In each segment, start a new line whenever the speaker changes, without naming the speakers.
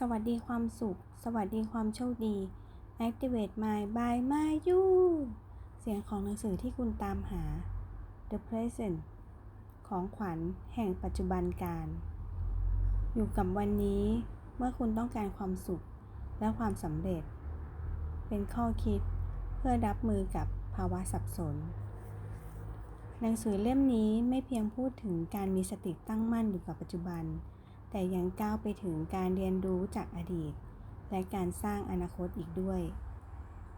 สวัสดีความสุข สวัสดีความโชคดี Activate My by My You เสียงของหนังสือที่คุณตามหา The Present ของขวัญแห่งปัจจุบันการ อยู่กับวันนี้เมื่อคุณต้องการความสุขและความสำเร็จ เป็นข้อคิดเพื่อรับมือกับภาวะสับสน หนังสือเล่มนี้ไม่เพียงพูดถึงการมีสติตั้งมั่นอยู่กับปัจจุบัน แต่ยังก้าวไปถึงการเรียนรู้จากอดีต และการสร้างอนาคตอีกด้วย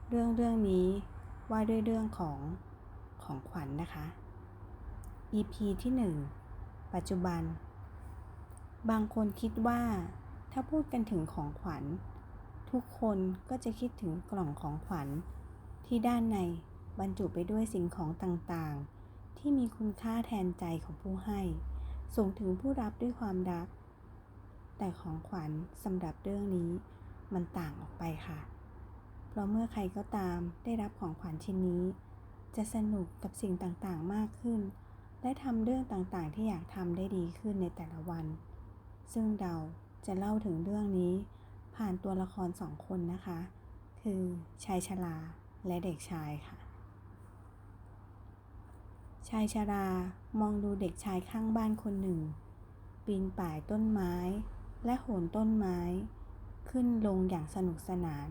เรื่องเรื่องนี้ว่าด้วยเรื่องของของขวัญนนะคะ EP ที่ 1 ปัจจุบัน บางคนคิดว่าถ้าพูดกันถึงของขวัญ ทุกคนก็จะคิดถึงกล่องของขวัญ ที่ด้านในบรรจุไปด้วยสิ่งของต่างๆ ที่มีคุณค่าแทนใจของผู้ให้ ส่งถึงผู้รับด้วยความรัก แต่ของขวัญสำหรับเรื่องนี้มันต่างออกไปค่ะ เพราะเมื่อใครก็ตามได้รับของขวัญชิ้นนี้ จะสนุกกับสิ่งต่างๆมากขึ้น และทำเรื่องต่างๆที่อยากทำได้ดีขึ้นในแต่ละวัน ซึ่งเราจะเล่าถึงเรื่องนี้ ผ่านตัวละครสองคนนะคะ คือชายชราและเด็กชายค่ะ ชายชรามองดูเด็กชายข้างบ้านคนหนึ่ง ปีนป่ายต้นไม้ และโหนต้นไม้ ขึ้นลงอย่างสนุกสนาน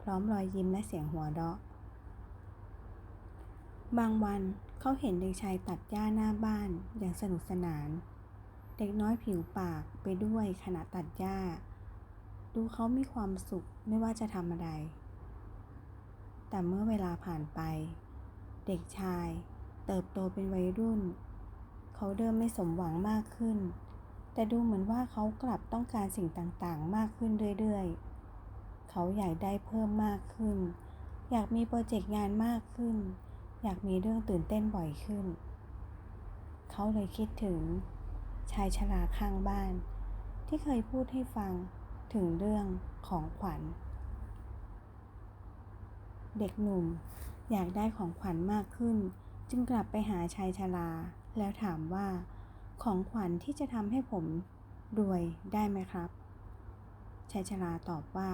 พร้อมรอยยิ้มและเสียงหัวเราะ บางวันเขาเห็นเด็กชายตัดหญ้าหน้าบ้านอย่างสนุกสนาน เด็กน้อยผิวปากไปด้วยขณะตัดหญ้า ดูเขามีความสุขไม่ว่าจะทำอะไร แต่เมื่อเวลาผ่านไป เด็กชายเติบโตเป็นวัยรุ่น เขาเริ่มไม่สมหวังมากขึ้น แต่ดูเหมือนว่าเขากลับต้องการสิ่งต่างๆ มากขึ้นเรื่อยๆ เขาอยากได้เพิ่มมากขึ้น อยากมีโปรเจกต์งานมากขึ้น อยากมีเรื่องตื่นเต้นบ่อยขึ้น เขาเลยคิดถึง ชายชราข้างบ้าน ที่เคยพูดให้ฟังถึงเรื่องของขวัญ เด็กหนุ่มอยากได้ของขวัญมากขึ้น จึงกลับไปหาชายชราแล้วถามว่า ของขวัญที่จะทำให้ผมรวยได้ไหมครับชายชราตอบว่า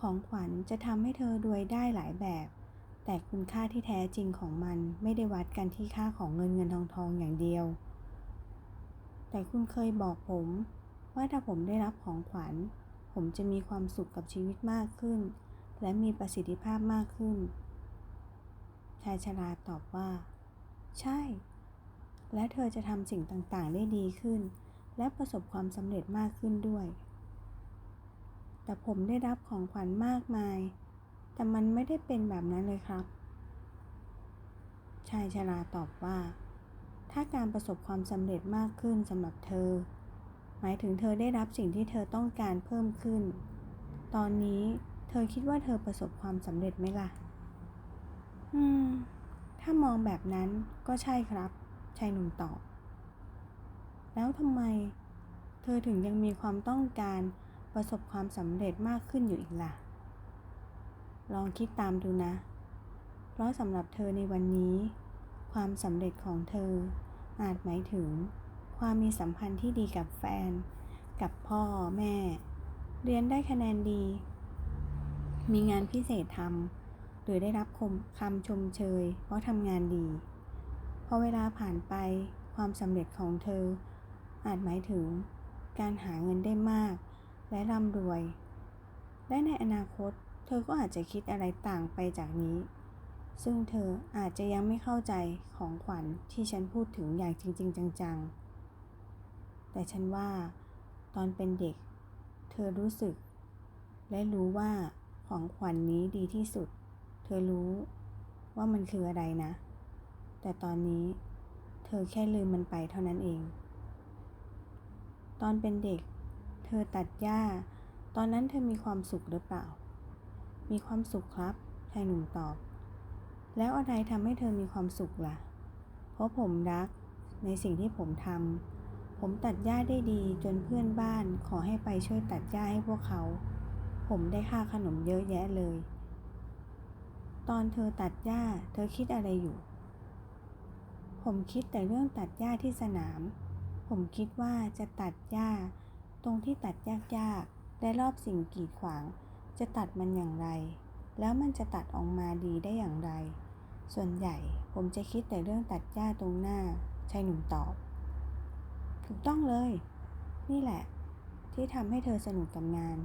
ของขวัญจะทำให้เธอรวยได้หลายแบบ แต่คุณค่าที่แท้จริงของมันไม่ได้วัดกันที่ค่าของเงินเงินทองทองอย่างเดียว แต่คุณเคยบอกผม ว่าถ้าผมได้รับของขวัญ ผมจะมีความสุขกับชีวิตมากขึ้น และมีประสิทธิภาพมากขึ้นชายชราตอบว่า ใช่ และเธอจะทำสิ่งต่างๆ ได้ดีขึ้น และประสบความสำเร็จมากขึ้นด้วย แต่ผมได้รับของขวัญมากมาย แต่มันไม่ได้เป็นแบบนั้นเลยครับ ชายชราตอบว่า ถ้าการประสบความสำเร็จมากขึ้นสำหรับเธอ หมายถึงเธอได้รับสิ่งที่เธอต้องการเพิ่มขึ้น ตอนนี้เธอคิดว่าเธอประสบความสำเร็จไหมล่ะ อืม ถ้ามองแบบนั้นก็ใช่ครับ ชายหนุ่มตอบ แล้วทำไม เธอถึงยังมีความต้องการประสบความสำเร็จมากขึ้นอยู่อีกล่ะ ลองคิดตามดูนะ เพราะสำหรับเธอในวันนี้ ความสำเร็จของเธอ อาจหมายถึง ความมีสัมพันธ์ที่ดีกับแฟน กับพ่อแม่ เรียนได้คะแนนดี มีงานพิเศษทำหรือได้รับคำชมเชยเพราะทำงานดี อเวลาผ่านไปความสำเร็จของเธอ อาจหมายถึงการหาเงินได้มาก และร่ำรวย และในอนาคตเธอก็อาจจะคิดอะไรต่างไปจากนี้ ซึ่งเธออาจจะยังไม่เข้าใจของขวัญที่ฉันพูดถึงอย่างจริง ๆ จังๆ แต่ฉันว่า ตอนเป็นเด็ก เธอรู้สึก และรู้ว่าของขวัญนนี้ดีที่สุด เธอรู้ว่ามันคืออะไรนะ แต่ตอนนี้เธอแค่ลืมมันไปเท่านั้นเอง ตอนเป็นเด็ก เธอตัดหญ้า ตอนนั้นเธอมีความสุขหรือเปล่า มีความสุขครับชายหนุ่มตอบ แล้วอะไรทำให้เธอมีความสุขล่ะ เพราะผมรักในสิ่งที่ผมทำ ผมตัดหญ้าได้ดีจนเพื่อนบ้านขอให้ไปช่วยตัดหญ้าให้พวกเขา ผมได้ค่าขนมเยอะแยะเลย ตอนเธอตัดหญ้า เธอคิดอะไรอยู่ ผมคิดแต่เรื่องตัดหญ้าที่สนาม ผมคิดว่าจะตัดหญ้า ตรงที่ตัดยากๆ และรอบสิ่งกีดขวาง จะตัดมันอย่างไร แล้วมันจะตัดออกมาดีได้อย่างไร ส่วนใหญ่ผมจะคิดแต่เรื่องตัดหญ้าตรงหน้าชายหนุ่มตอบ ถูกต้องเลย นี่แหละ ที่ทำให้เธอสนุกกับงาน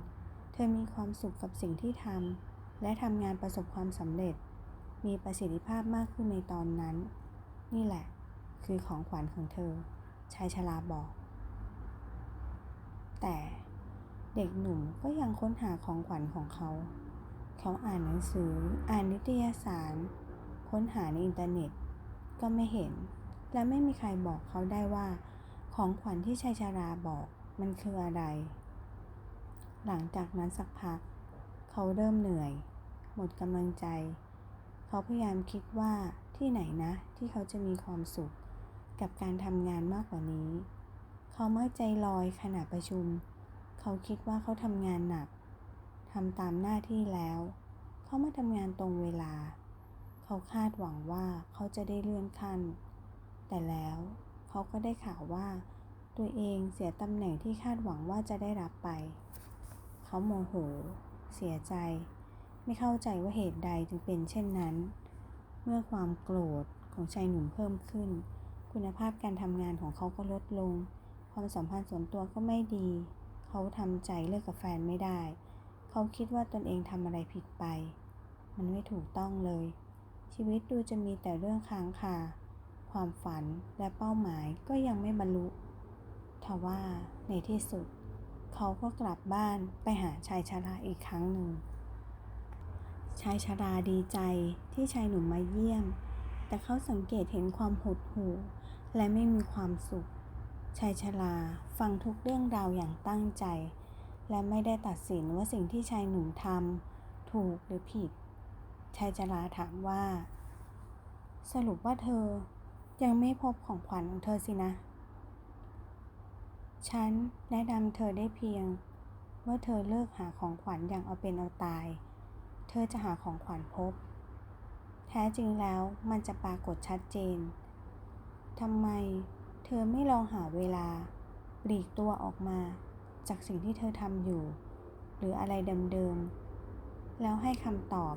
เธอมีความสุขกับสิ่งที่ทำและทำงานประสบความสำเร็จ มีประสิทธิภาพมากขึ้นในตอนนั้น นี่แหละ คือของขวัญของเธอ ชายชราบอก แต่เด็กหนุ่มก็ยังค้นหาของขวัญของเขา เขาอ่านหนังสือ อ่านนิตยสาร ค้นหาในอินเทอร์เน็ต ก็ไม่เห็น และไม่มีใครบอกเขาได้ว่า ของขวัญที่ชายชราบอกมันคืออะไร หลังจากนั้นสักพัก เขาเริ่มเหนื่อย หมดกำลังใจ เขาพยายามคิดว่าที่ไหนนะที่เขาจะมีความสุข กับการทำงานมากกว่านี้ เขาเมื่อใจลอยขณะประชุม เขาคิดว่าเขาทำงานหนักทำตามหน้าที่แล้ว เขามาทำงานตรงเวลา เขาคาดหวังว่าเขาจะได้เลื่อนขั้น แต่แล้วเขาก็ได้ข่าวว่าตัวเองเสียตำแหน่งที่คาดหวังว่าจะได้รับไป เขาโมโห เสียใจ ไม่เข้าใจว่าเหตุใดจึงเป็นเช่นนั้น เมื่อความโกรธของชายหนุ่มเพิ่มขึ้น คุณภาพการทำงานของเขาก็ลดลง ความสัมพันธ์ส่วนตัวก็ไม่ดี เขาทำใจเลิกกับแฟนไม่ได้ เขาคิดว่าตนเองทำอะไรผิดไป มันไม่ถูกต้องเลย ชีวิตดูจะมีแต่เรื่องค้างคาความฝันและเป้าหมายก็ยังไม่บรรลุทว่าในที่สุด เขาก็กลับบ้านไปหาชายชราอีกครั้งหนึ่ง ชายชราดีใจที่ชายหนุ่มมาเยี่ยม แต่เขาสังเกตเห็นความหดหู่ และไม่มีความสุข ชายชราฟังทุกเรื่องราวอย่างตั้งใจ และไม่ได้ตัดสินว่าสิ่งที่ชายหนุ่มทำถูกหรือผิด ชายชราถามว่า สรุปว่าเธอยังไม่พบของขวัญของเธอสินะ ฉันแนะนำเธอได้เพียง ว่าเธอเลิกหาของขวัญอย่างเอาเป็นเอาตาย ธอจะหาของขวัญพบ แท้จริงแล้วมันจะปรากฏชัดเจน ทำไมเธอไม่ลองหาเวลาปลีกตัวออกมา จากสิ่งที่เธอทำอยู่ หรืออะไรเดิมๆ แล้วให้คำตอบ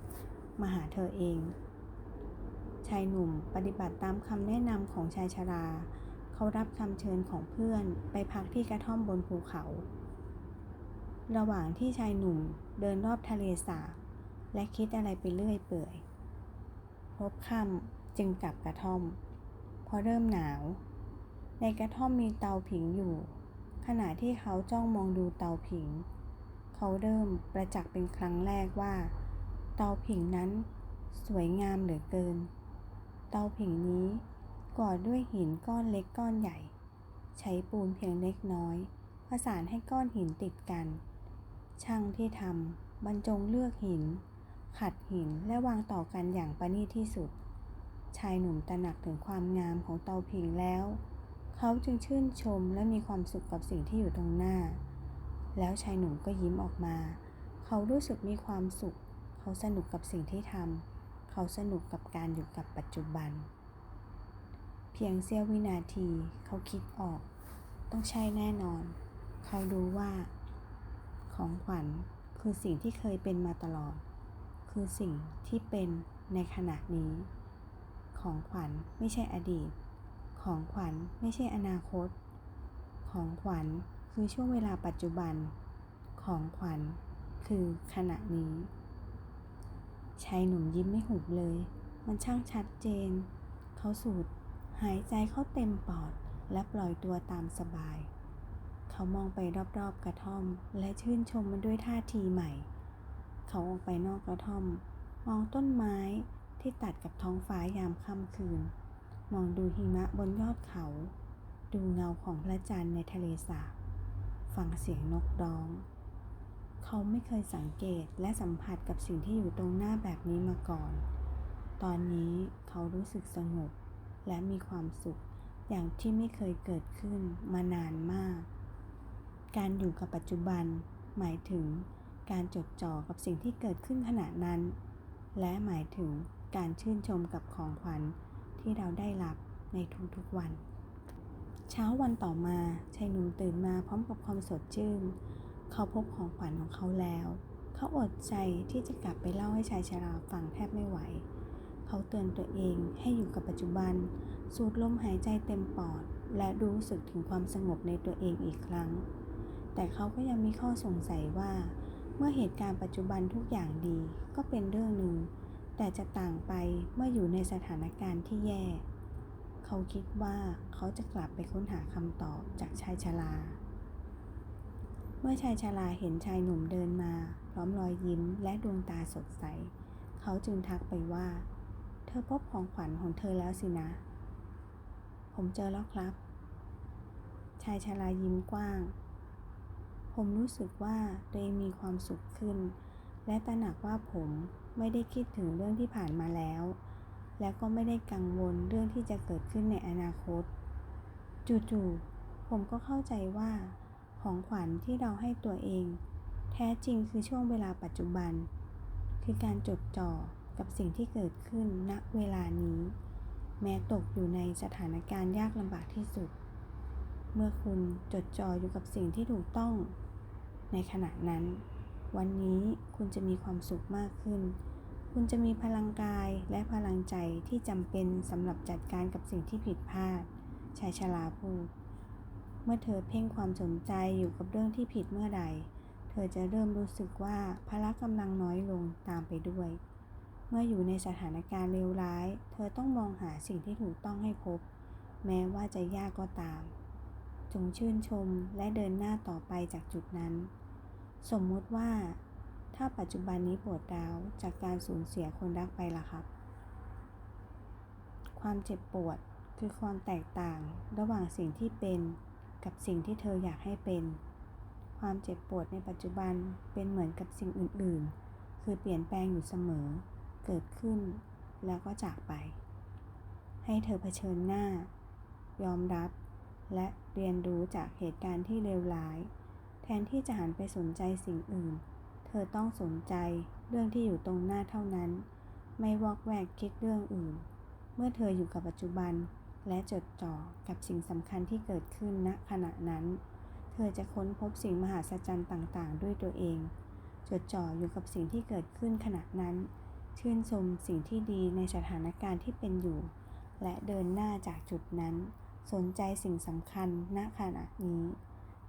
มาหาเธอเอง ชายหนุ่มปฏิบัติตามคำแนะนำของชายชรา เขารับคำเชิญของเพื่อนไปพักที่กระท่อมบนภูเขา ระหว่างที่ชายหนุ่มเดินรอบทะเลสาบ และคิดอะไรไปเรื่อยเปื่อย พบค่ำจึงกลับกระท่อม พอเริ่มหนาว ในกระท่อมมีเตาผิงอยู่ ขณะที่เขาจ้องมองดูเตาผิง เขาเริ่มประจักษ์เป็นครั้งแรกว่า เตาผิงนั้นสวยงามเหลือเกิน เตาผิงนี้ก่อด้วยหินก้อนเล็กก้อนใหญ่ ใช้ปูนเพียงเล็กน้อยประสานให้ก้อนหินติดกัน ช่างที่ทำบรรจงเลือกหิน ขัดหินและวางต่อกันอย่างประณีตที่สุด ชายหนุ่มตระหนักถึงความงามของเตาผิงแล้ว เขาจึงชื่นชมและมีความสุขกับสิ่งที่อยู่ตรงหน้า แล้วชายหนุ่มก็ยิ้มออกมา เขารู้สึกมีความสุข เขาสนุกกับสิ่งที่ทำเขาสนุกกับการอยู่กับปัจจุบัน เพียงเสี้ยววินาที เขาคิดออก ต้องใช่แน่นอน เขารู้ว่า ของขวัญคือสิ่งที่เคยเป็นมาตลอด คือสิ่งที่เป็นในขณะนี้ ของขวัญไม่ใช่อดีต ของขวัญไม่ใช่อนาคต ของขวัญคือช่วงเวลาปัจจุบัน ของขวัญคือขณะนี้ชายหนุ่มยิ้มไม่หุบเลย มันช่างชัดเจน เขาสูดหายใจเข้าเต็มปอดและปล่อยตัวตามสบาย เขามองไปรอบๆกระท่อม และชื่นชมมันด้วยท่าทีใหม่ เขาออกไปนอกกระท่อม มองต้นไม้ที่ตัดกับท้องฟ้ายามค่ำคืน มองดูหิมะบนยอดเขา ดูเงาของพระจันทร์ในทะเลสาบ ฟังเสียงนกร้อง เขาไม่เคยสังเกตและสัมผัสกับสิ่งที่อยู่ตรงหน้าแบบนี้มาก่อน ตอนนี้เขารู้สึกสงบและมีความสุขอย่างที่ไม่เคยเกิดขึ้นมานานมาก การอยู่กับปัจจุบันหมายถึง การจดจ่อกับสิ่งที่เกิดขึ้นขณะนั้น และหมายถึงการชื่นชมกับของขวัญที่เราได้รับในทุกๆวัน เช้าวันต่อมาชายหนุ่มตื่นมาพร้อมกับความสดชื่น เขาพบของขวัญของเขาแล้ว เขาอดใจที่จะกลับไปเล่าให้ชายชราฟังแทบไม่ไหว เขาเตือนตัวเองให้อยู่กับปัจจุบัน สูดลมหายใจเต็มปอด และรู้สึกถึงความสงบในตัวเองอีกครั้ง แต่เขาก็ยังมีข้อสงสัยว่า เมื่อเหตุการณ์ปัจจุบันทุกอย่างดีก็เป็นเรื่องหนึ่ง แต่จะต่างไปเมื่ออยู่ในสถานการณ์ที่แย่ เขาคิดว่าเขาจะกลับไปค้นหาคำตอบจากชายชรา เมื่อชายชราเห็นชายหนุ่มเดินมา พร้อมรอยยิ้มและดวงตาสดใส เขาจึงทักไปว่า เธอพบของขวัญของเธอแล้วสินะ ผมเจอแล้วครับ ชายชรายิ้มกว้าง ผมรู้สึกว่าตัวเองมีความสุขขึ้น และตระหนักว่าผมไม่ได้คิดถึงเรื่องที่ผ่านมาแล้ว และก็ไม่ได้กังวลเรื่องที่จะเกิดขึ้นในอนาคต จู่ๆผมก็เข้าใจว่าของขวัญที่เราให้ตัวเอง แท้จริงคือช่วงเวลาปัจจุบัน คือการจดจ่อกับสิ่งที่เกิดขึ้นณเวลานี้ แม้ตกอยู่ในสถานการณ์ยากลำบากที่สุด เมื่อคุณจดจ่ออยู่กับสิ่งที่ถูกต้อง ในขณะนั้น วันนี้คุณจะมีความสุขมากขึ้น คุณจะมีพลังกายและพลังใจที่จำเป็นสำหรับจัดการกับสิ่งที่ผิดพลาดชายชราพูด เมื่อเธอเพ่งความสนใจอยู่กับเรื่องที่ผิดเมื่อใด เธอจะเริ่มรู้สึกว่าพละกำลังน้อยลงตามไปด้วย เมื่ออยู่ในสถานการณ์เลวร้าย เธอต้องมองหาสิ่งที่ถูกต้องให้พบ แม้ว่าจะยากก็ตาม จงชื่นชมและเดินหน้าต่อไปจากจุดนั้น สมมุติว่า ถ้าปัจจุบันนี้ปวดร้าวจากการสูญเสียคนรักไปล่ะครับ ความเจ็บปวดคือความแตกต่างระหว่างสิ่งที่เป็นกับสิ่งที่เธออยากให้เป็น ความเจ็บปวดในปัจจุบันเป็นเหมือนกับสิ่งอื่น ๆ คือเปลี่ยนแปลงอยู่เสมอ เกิดขึ้นแล้วก็จากไป ให้เธอเผชิญหน้า ยอมรับ และเรียนรู้จากเหตุการณ์ที่เลวร้าย แทนที่จะหันไปสนใจสิ่งอื่น เธอต้องสนใจเรื่องที่อยู่ตรงหน้าเท่านั้น ไม่วอกแวกคิดเรื่องอื่น เมื่อเธออยู่กับปัจจุบันและจดจ่อกับสิ่งสำคัญที่เกิดขึ้นณขณะนั้น เธอจะค้นพบสิ่งมหัศจรรย์ต่างๆ ด้วยตัวเอง จดจ่ออยู่กับสิ่งที่เกิดขึ้นขณะนั้น ชื่นชมสิ่งที่ดีในสถานการณ์ที่เป็นอยู่ และเดินหน้าจากจุดนั้น สนใจสิ่งสำคัญณขณะนี้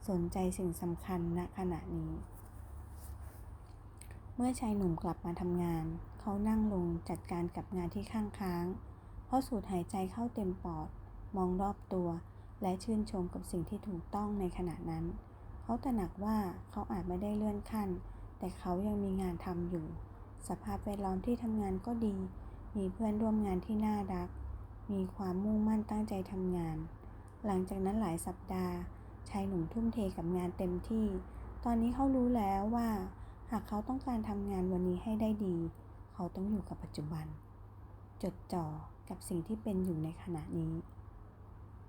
สนใจสิ่งสำคัญณขณะนี้ เมื่อชายหนุ่มกลับมาทำงาน เขานั่งลงจัดการกับงานที่ข้างค้างเพราะสูดหายใจเข้าเต็มปอด มองรอบตัว และชื่นชมกับสิ่งที่ถูกต้องในขณะนั้น เขาตระหนักว่าเขาอาจไม่ได้เลื่อนขั้น แต่เขายังมีงานทำอยู่ สภาพแวดล้อมที่ทำงานก็ดี มีเพื่อนร่วมงานที่น่ารัก มีความมุ่งมั่นตั้งใจทำงาน หลังจากนั้นหลายสัปดาห์ ชายหนุ่มทุ่มเทกับงานเต็มที่ ตอนนี้เขารู้แล้วว่า หากเขาต้องการทำงานวันนี้ให้ได้ดี เขาต้องอยู่กับปัจจุบัน จดจ่อกับสิ่งที่เป็นอยู่ในขณะนี้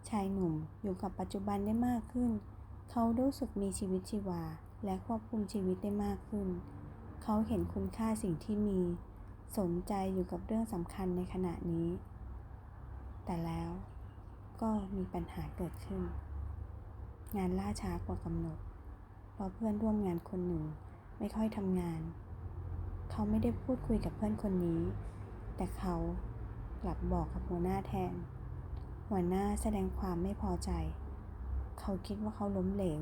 ชายหนุ่มอยู่กับปัจจุบันได้มากขึ้น เขารู้สึกมีชีวิตชีวา และควบคุมชีวิตได้มากขึ้น เขาเห็นคุณค่าสิ่งที่มี สนใจอยู่กับเรื่องสำคัญในขณะนี้ แต่แล้วก็มีปัญหาเกิดขึ้น งานล่าช้ากว่ากำหนด เพราะเพื่อนร่วมงานคนหนึ่งไม่ค่อยทำงาน เขาไม่ได้พูดคุยกับเพื่อนคนนี้ แต่เขากลับบอกกับหัวหน้าแทน หัวหน้าแสดงความไม่พอใจ เขาคิดว่าเขาล้มเหลว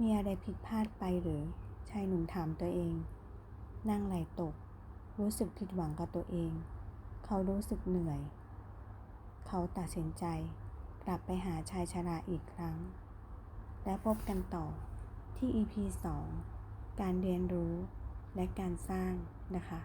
มีอะไรผิดพลาดไปหรือ ชายหนุ่มถามตัวเอง นั่งไหลตก รู้สึกผิดหวังกับตัวเอง เขารู้สึกเหนื่อย เขาตัดสินใจกลับไปหาชายชราอีกครั้ง และพบกันต่อที่ EP 2 การเรียนรู้และการสร้างนะคะ